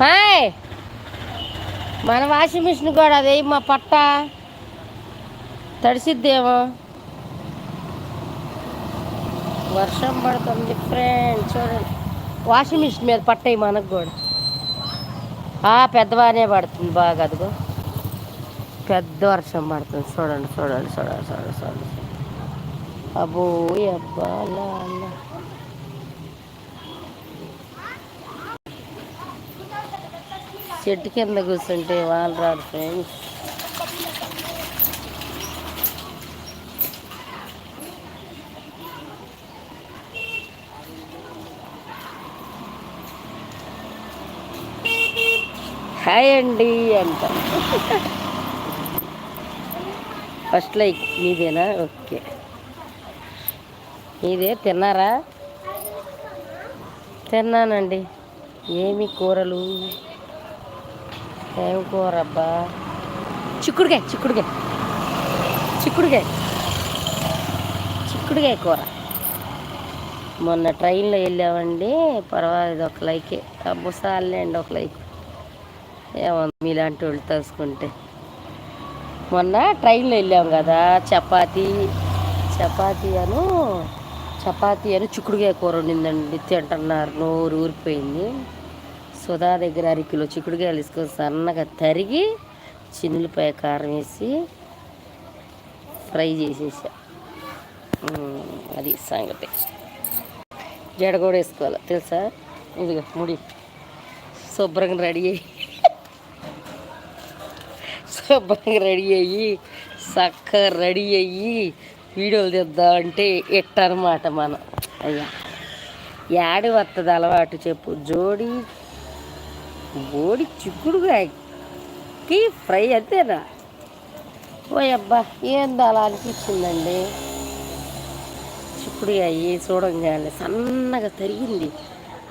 Hi మన washing machine కూడా అదే మా పట్ట. తడిసిద్దేమో. వర్షం పడుతుంది ఫ్రెండ్ చూడండి. వాషింగ్ మిషన్ మీద పట్టాయి మనకు కూడా. ఆ, పెద్దవానే పడుతుంది బాగా అదిగో. పెద్ద వర్షం పడుతుంది. చూడండి చూడండి చూడండి చూడండి చూడండి. అబ్బో అబ్బా అలా అలా చెట్టు కింద కూర్చుంటే వాళ్ళు రాదు ఫ్రెండ్స్ హాయ్ అండి అంట ఫస్ట్ లైక్ మీదేనా? ఓకే. మీదే తిన్నారా? తిన్నానండి. ఏమి కూరలు? ఏం కూరబ్బా చిక్కుడుకాయ చిక్కుడుకాయ. చిక్కుడుకాయ. చిక్కుడుకాయ కూర. మొన్న ట్రైన్లో వెళ్ళామండి పర్వాలేదు ఒక లైకే. అబ్బుసాలే అండి ఒక లైక్. ఏమో మీలాంటి వాళ్ళు తెలుసుకుంటే. మొన్న ట్రైన్లో వెళ్ళాం కదా చపాతీ. చపాతీ అను చపాతీ అని చిక్కుడుకాయ కూర ఉండిందండి తింటున్నారు నోరు ఊరిపోయింది. సుధా దగ్గర అరకిలో చిక్కుడుకాయలు తీసుకొని సన్నగా తరిగి చిన్నులపాయ కారం వేసి ఫ్రై చేసేసా. అది సంగతి. జడ కూడా వేసుకోవాలి. తెలుసా? ఇదిగో ముడి. శుభ్రంగా రెడీ అయ్యి. శుభ్రంగా రెడీ అయ్యి చక్కగా రెడీ అయ్యి వీడియోలు తెద్దాం అంటే ఎట్టనమాట మనం. అయ్యా. యాడి వస్తుంది అలవాటు చెప్పు. జోడి బోడి చిక్కుడుగాయకి ఫ్రై అంతేనా? ఓ అబ్బా ఏందో అలా అనిపించిందండి? చిక్కుడుకాయ చూడంగానే సన్నగా తరిగింది.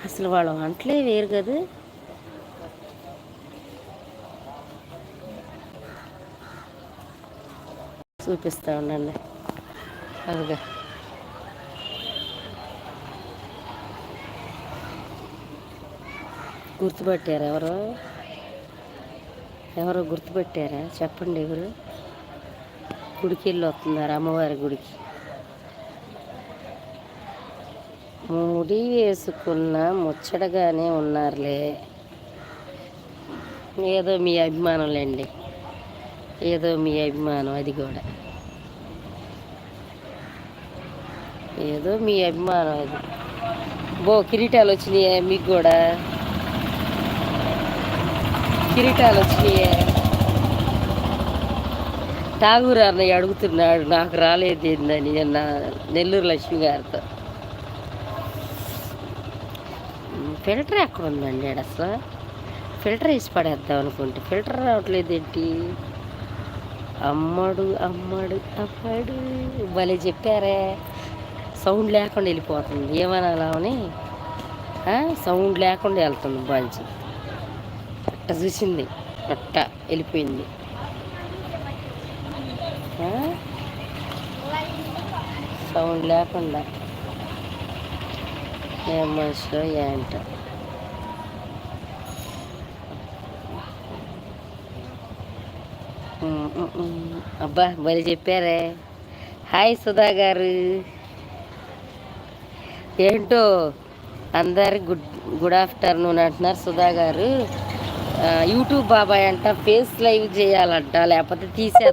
అసలు వాళ్ళ వంటలే వేరు కదా. చూపిస్తా ఉండండి. అదిగా. గుర్తుపెట్టారు ఎవరో? ఎవరో గుర్తుపెట్టారా? చెప్పండి ఎవరు? గుడికి వెళ్ళి వస్తున్నారు అమ్మవారి గుడికి. ముడి వేసుకున్న ముచ్చటగానే ఉన్నారులే. ఏదో మీ అభిమానంలేండి ఏదో మీ అభిమానం అది కూడా. ఏదో మీ అభిమానం అది. బో కిరీటాలు వచ్చినాయా మీకు కూడా? కిరీటాలు వచ్చినాయి. ఠాగూర్ అన్నయ్య అడుగుతున్నాడు నాకు రాలేదు ఏందని? నా నెల్లూరు లక్ష్మి గారితో. ఫిల్టర్ ఎక్కడ ఉందండి అసలు? ఫిల్టర్ వేసి పడేద్దాం అనుకుంటే ఫిల్టర్ రావట్లేదు ఏంటి? అమ్మడు అమ్మడు అమ్మడు. భలే చెప్పారే. సౌండ్ లేకుండా వెళ్ళిపోతుంది. ఏమనాలని అని? సౌండ్ లేకుండా వెళ్తుంది బంచి అట్ట చూసింది అట్ట వెళ్ళిపోయింది సౌండ్ లేకుండా. ఏ మనిషిలో ఏంటో అబ్బా మరి చెప్పారే. హాయ్ సుధా గారు ఏంటో అందరి గుడ్ గుడ్ ఆఫ్టర్నూన్ అంటున్నారు సుధా గారు యూట్యూబ్ బాబాయ్ అంట ఫేస్ లైవ్ చేయాలంట లేకపోతే తీసే